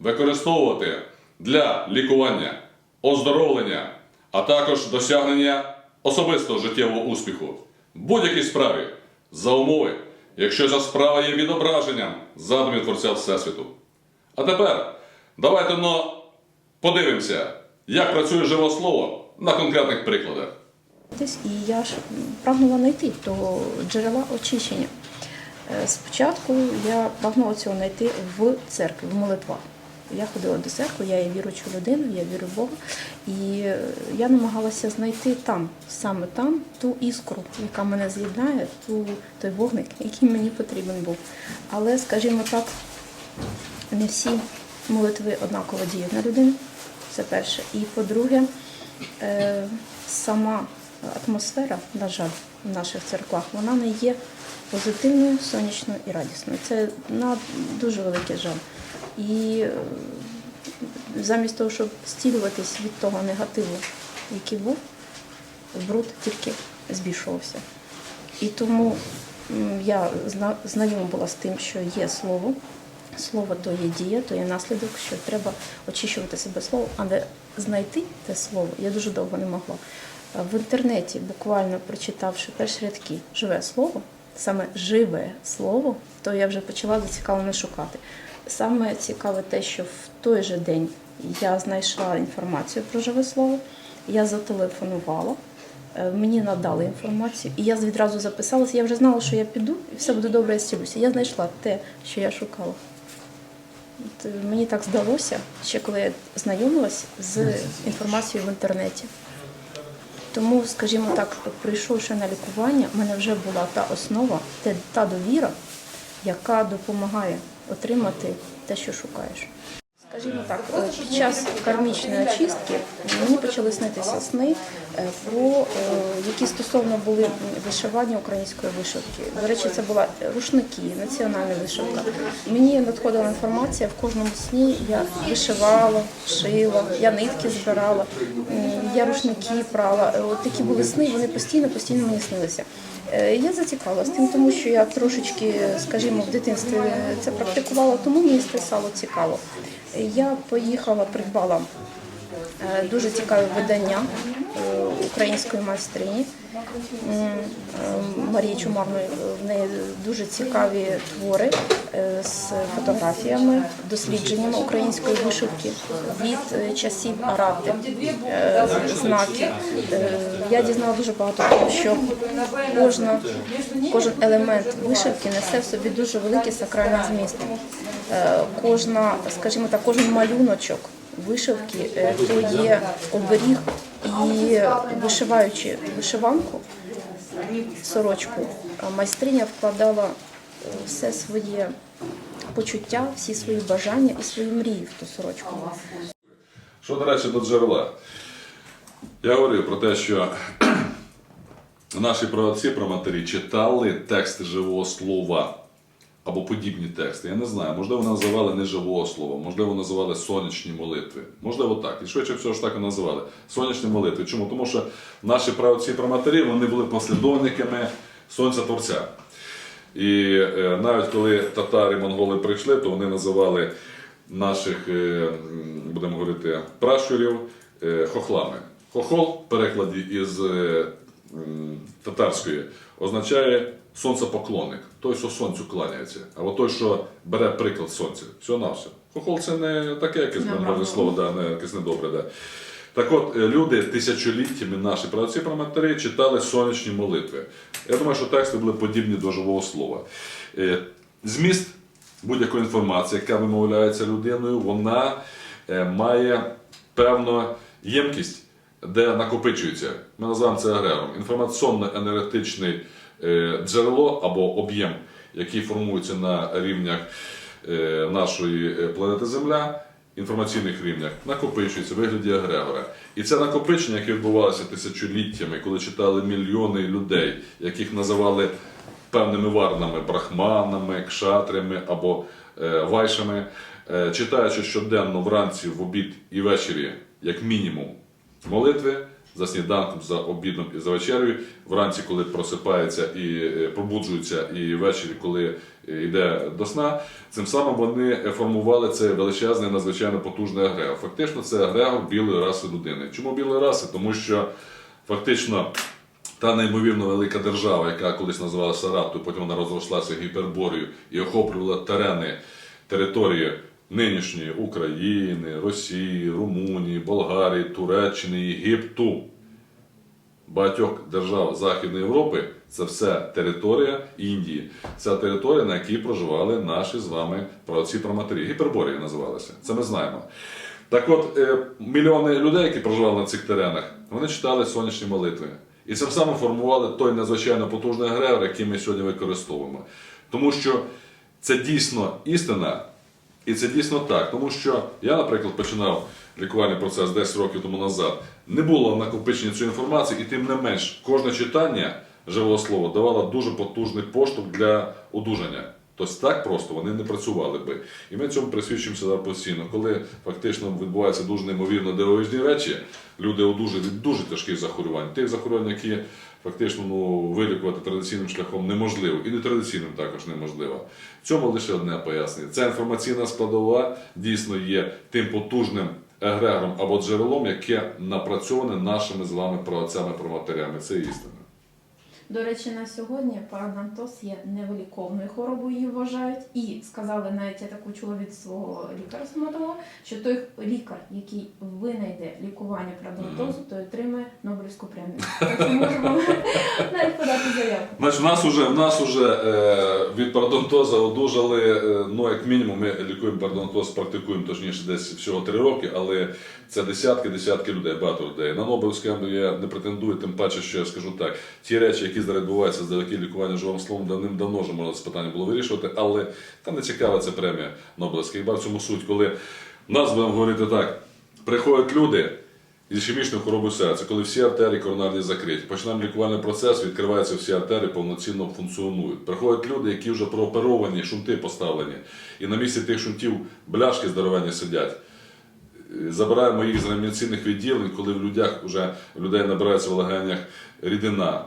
використовувати для лікування, оздоровлення, а також досягнення особистого життєвого успіху в будь-якій справі за умови, якщо ця справа є відображенням задумів Творця Всесвіту. А тепер давайте но подивимося, як працює живе слово на конкретних прикладах. І я ж прагнула знайти того джерела очищення. Е, Спочатку я прагнула цього знайти в церкві, в молитвах. Я ходила до церкви, я є віруюча людина, я вірю в Бога. І е, я намагалася знайти там, саме там, ту іскру, яка мене з'єднає, ту, той вогник, який мені потрібен був. Але, скажімо так, не всі молитви однаково діють на людину. Це перше. І по-друге, е, сама атмосфера, на жаль, в наших церквах, вона не є позитивною, сонячною і радісною. Це на дуже великий жаль. І е, замість того, щоб стілюватись від того негативу, який був, бруд тільки збільшувався. І тому я знайома була з тим, що є слово. Слово то є дія, то є наслідок, що треба очищувати себе словом, але знайти те слово я дуже довго не могла. В інтернеті, буквально прочитавши перші рядки живе слово, саме живе слово, то я вже почала зацікавлено шукати. Саме цікаве те, що в той же день я знайшла інформацію про живе слово, я зателефонувала. Е, Мені надали інформацію, і я відразу записалася. Я вже знала, що я піду, і все буде добре, я зцілюся. Я знайшла те, що я шукала. От, е, мені так здалося, ще коли я знайомилась з інформацією в інтернеті. Тому, скажімо так, прийшовши на лікування, в мене вже була та основа, та довіра, яка допомагає отримати те, що шукаєш. Скажімо так, е, під час кармічної очистки мені почали снитися сни е, про е, які стосовно були вишивання української вишивки. До речі, це була рушники, національна вишивка. Мені надходила інформація в кожному сні. Я вишивала, шила, я нитки збирала, я рушники прала. От такі були сни, вони постійно, постійно мені снилися. Е, Я зацікавилася тим, тому що я трошечки, скажімо, в дитинстві це практикувала, тому мені стало цікаво. Я поїхала, придбала е, дуже цікаве видання української майстрині е, Марії Чумарної. В неї дуже цікаві твори е, з фотографіями, дослідженнями української вишивки від е, часів Аради, е, знаки. Е, Я дізналася дуже багато того, що кожна, кожен елемент вишивки несе в собі дуже великий сакральний зміст. Е, Кожна, скажімо так, кожен малюночок вишивки е, то є оберіг і вишиваючи вишиванку, сорочку, майстриня вкладала е, все своє почуття, всі свої бажання і свої мрії в ту сорочку. Що, до речі, до джерела. Я говорив про те, що наші праотці, проматері читали тексти живого слова або подібні тексти. Я не знаю, можливо, називали не живого слова, можливо, називали сонячні молитви. Можливо, так. І швидше всього ж так і називали. Сонячні молитви. Чому? Тому що наші праотці проматері вони були послідовниками Сонця Творця. І е, навіть коли татари монголи прийшли, то вони називали наших, е, будемо говорити, пращурів е, хохлами. Хохол в перекладі із е, татарської означає сонцепоклонник, той, що сонцю кланяється, або той, що бере приклад сонця. Все на все. Хохол це не таке якесь говорити слово, да, не якесь недобре. Да. Так от, е, люди тисячоліттями наші праці проматері читали сонячні молитви. Я думаю, що тексти були подібні до живого слова. Е, Зміст будь-якої інформації, яка вимовляється людиною, вона е, має певну ємкість, де накопичується. Ми називаємо це агрегом. Інформаційно-енергетичний джерело або об'єм, який формується на рівнях е, нашої е, планети Земля, інформаційних рівнях накопичується в вигляді егрегора. І це накопичення, яке відбувалося тисячоліттями, коли читали мільйони людей, яких називали певними варнами, брахманами, кшатрями або е, вайшами, е, читаючи щоденно вранці, в обід і ввечері, як мінімум, молитви за сніданком, за обідом і за вечерею, вранці, коли просипається і е, пробуджується, і ввечері, коли е, йде до сна, цим самим вони формували цей величезний, надзвичайно потужний агрегор. Фактично, це агрегор білої раси людини. Чому білої раси? Тому що фактично. Та неймовірно велика держава, яка колись називалася Раптою, потім вона розрослася гіперборію і охоплювала терени, території нинішньої України, Росії, Румунії, Болгарії, Туреччини, Єгипту, багатьох держав Західної Європи. Це все територія Індії. Ця територія, на якій проживали наші з вами праотці праматері. Гіперборія називалася. Це ми знаємо. Так от, е, мільйони людей, які проживали на цих теренах, вони читали сонячні молитви. І цим самим формували той надзвичайно потужний агрегор, який ми сьогодні використовуємо. Тому що це дійсно істина, і це дійсно так. Тому що я, наприклад, починав лікувальний процес 10 років тому назад. Не було накопичення цієї інформації, і тим не менш, кожне читання живого слова давало дуже потужний поштовх для одужання. Тобто так просто вони не працювали би. І ми цьому присвідчуємося зараз постійно. Коли фактично відбуваються дуже неймовірно дивовижні речі, люди одужують від дуже тяжких захворювань. Тих захворювань, які фактично ну, вилікувати традиційним шляхом неможливо, і нетрадиційним також неможливо. В цьому лише одне пояснення. Ця інформаційна складова дійсно є тим потужним егрегором або джерелом, яке напрацьоване нашими з вами праотцями проматерями. Це істина. До речі, на сьогодні парадонтоз є невиліковною хворобою, її вважають. І сказали навіть я таку чула від свого лікаря-стоматолога, що той лікар, який винайде лікування парадонтозу, той отримає Нобелівську премію. Так що можемо навіть подати заявку. Значить, в нас уже, в нас уже е, від парадонтоза одужали, е, ну як мінімум, ми лікуємо парадонтоз, практикуємо точніше десь всього три роки, але це десятки, десятки людей, багато людей. На Нобелівську я не претендую, тим паче, що я скажу так. Ті речі, які зараз відбуваються завдяки лікуванню живим словом, давним-давно вже можна це питання було вирішувати, але там не цікава ця премія Нобелівська. Хіба в цьому суть, коли нас будемо говорити так, приходять люди. з ішемічною хворобою серця, коли всі артерії коронарні закриті. Починаємо лікувальний процес, відкриваються всі артерії, повноцінно функціонують. Приходять люди, які вже прооперовані, шунти поставлені, і на місці тих шунтів бляшки здоровенні сидять. Забираємо їх з реанімаційних відділень, коли в людях вже в людей набирається в легенях рідина,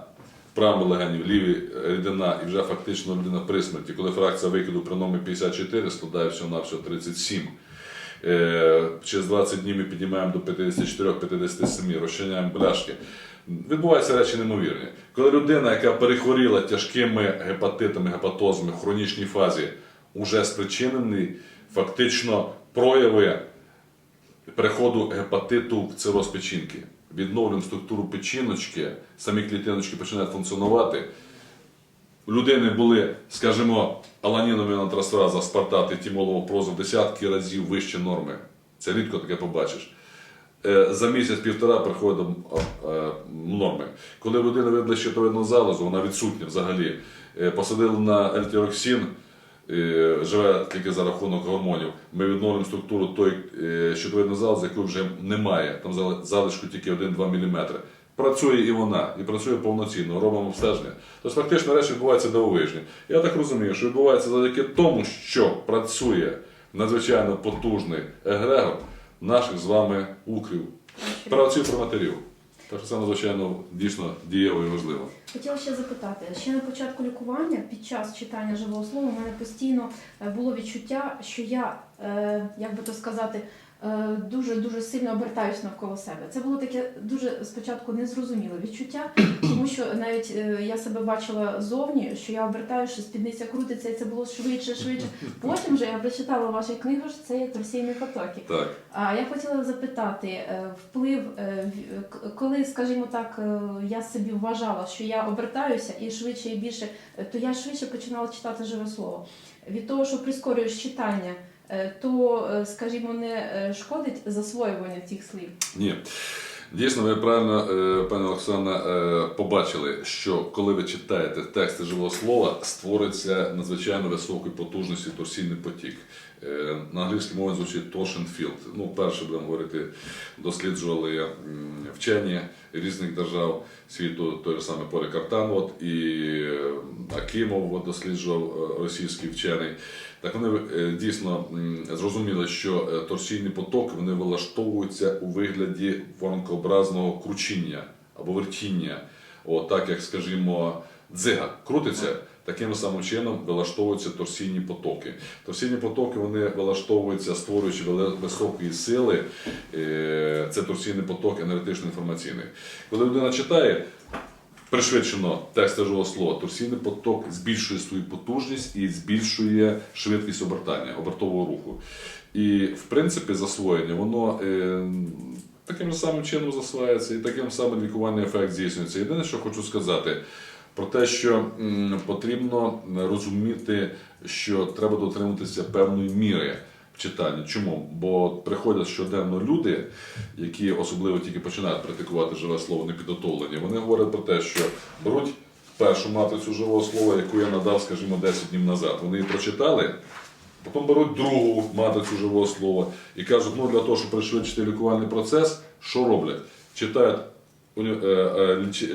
правому легені, в лівій рідина, і вже фактично людина при смерті, коли фракція викиду при номері 54 складає всього на всього 37. Е, Через 20 днів ми піднімаємо до 54-57, розчиняємо бляшки. Відбуваються речі неймовірні. Коли людина, яка перехворіла тяжкими гепатитами, гепатозами в хронічній фазі, уже спричинений фактично прояви переходу гепатиту в цироз печінки. Відновлюємо структуру печіночки, самі клітиночки починають функціонувати. У людини були, скажімо, аланінові антрастраза, спартати, тімолово прозу в десятки разів вище норми. Це рідко таке побачиш. Е, За місяць-півтора приходить до норми. Коли людина видала щитовидну залозу, вона відсутня взагалі. Е, Посадили на ельтіроксин, е, живе тільки за рахунок гормонів. Ми відновлюємо структуру той е, щитовидної залози, якої вже немає. Там залишку тільки 1-2 мм. Працює і вона, і працює повноцінно, робимо обстеження. Тобто фактично речі відбуваються дивовижні. Я так розумію, що відбувається завдяки тому, що працює надзвичайно потужний егрегор наших з вами укрів, правців про матерів. Так що це надзвичайно дійсно дієво і важливо. Хотіла ще запитати, ще на початку лікування, під час читання живого слова, у мене постійно е, було відчуття, що я, е, як би то сказати, дуже дуже сильно обертаюсь навколо себе. Це було таке дуже спочатку незрозуміле відчуття, тому що навіть е, я себе бачила зовні, що я обертаю, що спідниця крутиться, і це було швидше, швидше. Потім вже я прочитала в вашій книгу, що це є торсійні потоки. Так. А я хотіла запитати е, вплив, е, коли, скажімо так, е, я собі вважала, що я обертаюся і швидше і більше, е, то я швидше починала читати живе слово. Від того, що прискорюєш читання, е, то, е, скажімо, не е, шкодить засвоювання цих слів. Ні. Дійсно, ви правильно, пані е, побачили, що коли ви читаєте тексти живого слова, створиться надзвичайно високої потужності торсійний потік. Е, На англійській мові звучить Тошенфілд. Ну, перше будемо говорити, досліджували вчені різних держав світу, той самий Полі Картан, от, і Акимов от, досліджував е, російський вчений. Так вони е, дійсно зрозуміли, що торсійні потоки вони вилаштовуються у вигляді воронкообразного кручіння або вертіння. От так як, скажімо, дзига крутиться, таким самим чином вилаштовуються торсійні потоки. Торсійні потоки вони вилаштовуються, створюючи високі сили. Е, Це торсійний поток енергетично-інформаційний. Коли людина читає, пришвидшено текст живого слова, торсійний поток збільшує свою потужність і збільшує швидкість обертання, обертового руху. І в принципі засвоєння воно е, таким же самим чином засвається, і таким самим лікувальний ефект здійснюється. Єдине, що хочу сказати. Про те, що потрібно розуміти, що треба дотримуватися певної міри в читанні. Чому? Бо приходять щоденно люди, які особливо тільки починають практикувати живе слово непідготовлені, вони говорять про те, що беруть першу матрицю живого слова, яку я надав, скажімо, 10 днів назад. Вони її прочитали, потім беруть другу матрицю живого слова і кажуть, ну для того, щоб пришвидшити лікувальний процес, що роблять? Читають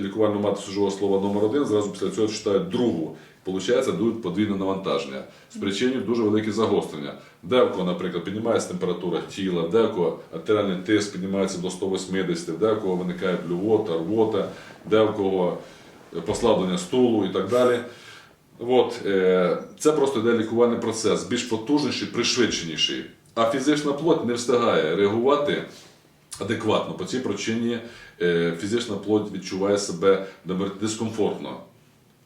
лікувальну матрицю живого слова номер один, зразу після цього читають другу. Получається, дають подвійне навантаження, спричинюють дуже велике загострення. Де в кого, наприклад, піднімається температура тіла, де в артеріальний тиск піднімається до 180, де в кого виникає блювота, рвота, де в кого е, послаблення стулу і так далі. От, е, це просто йде лікувальний процес, більш потужніший, пришвидшеніший. А фізична плоть не встигає реагувати адекватно. По цій причині е, фізична плоть відчуває себе дискомфортно.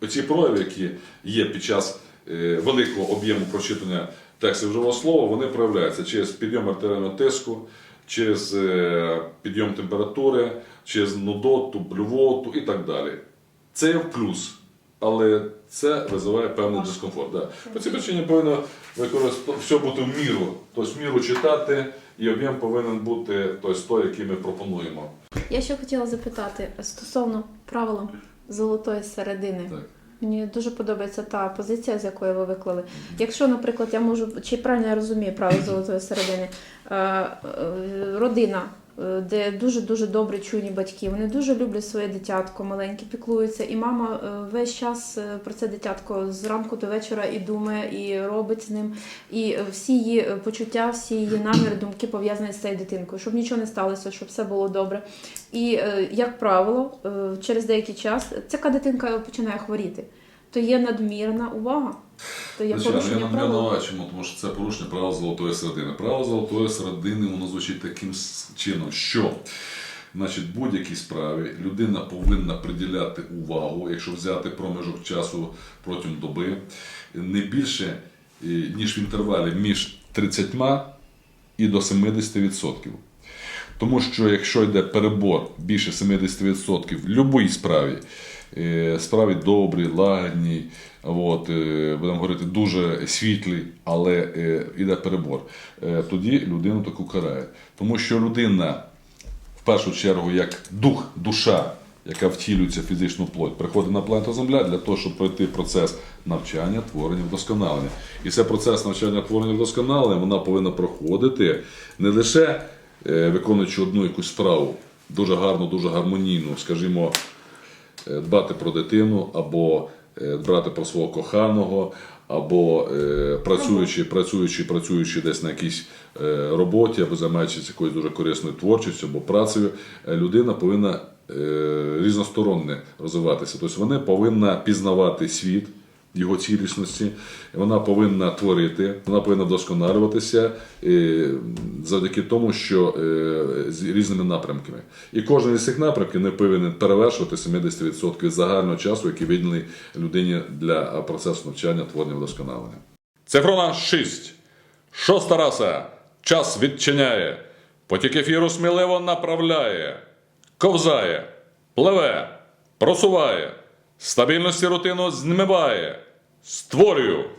Оці прояви, які є під час е, великого об'єму прочитання текстів живого слова, вони проявляються через підйом артеріального тиску, через е, підйом температури, через нудоту, блювоту і так далі. Це є в плюс, але це визиває певний дискомфорт. Да. По цій причині повинно використовувати все бути в міру, тобто в міру читати, і об'єм повинен бути тобто, той, який ми пропонуємо. Я ще хотіла запитати стосовно правила золотої середини. Так. Мені дуже подобається та позиція, з якої ви виклали. Якщо, наприклад, я можу, чи правильно я розумію правило золотої середини, е, е, родина, де дуже дуже добрі чуйні батьки, вони дуже люблять своє дитятко, маленьке, піклуються, і мама е, весь час е, про це дитятко з ранку до вечора і думає, і робить з ним. І е, всі її е, почуття, всі її наміри, думки пов'язані з цією дитинкою, щоб нічого не сталося, щоб все було добре. І, е, як правило, е, через деякий час ця дитинка починає хворіти. То є надмірна увага, то є я порушення не правил. чому, тому що це порушення правил золотої середини. Право золотої середини воно звучить таким чином, що значить, будь-якій справі людина повинна приділяти увагу, якщо взяти проміжок часу протягом доби, не більше, ніж в інтервалі між 30 і до 70%. Тому що якщо йде перебор більше 70% в будь-якій справі, е, справі добрій, лагідній, от, е, будемо говорити, дуже світлій, але йде перебор, е, тоді людину таку карає. Тому що людина в першу чергу як дух, душа, яка втілюється в фізичну плоть, приходить на планету Земля для того, щоб пройти процес навчання, творення, вдосконалення. І це процес навчання, творення, вдосконалення вона повинна проходити не лише виконуючи одну якусь справу, дуже гарну, дуже гармонійну, скажімо, дбати про дитину, або е, дбати про свого коханого, або е, працюючи, працюючи, працюючи десь на якійсь е, роботі, або займаючись якоюсь дуже корисною творчістю або працею, е, людина повинна е, різносторонне розвиватися. Тобто вона повинна пізнавати світ. Його цілісності, вона повинна творити, вона повинна вдосконалюватися е, завдяки тому, що е, з різними напрямками. І кожен із цих напрямків не повинен перевершувати 70% загального часу, який виділений людині для процесу навчання, творення, вдосконалення. Цифрона 6. Шоста раса. Час відчиняє. Потік ефіру сміливо направляє, ковзає, пливе, просуває, стабільності рутину змиває. Створюю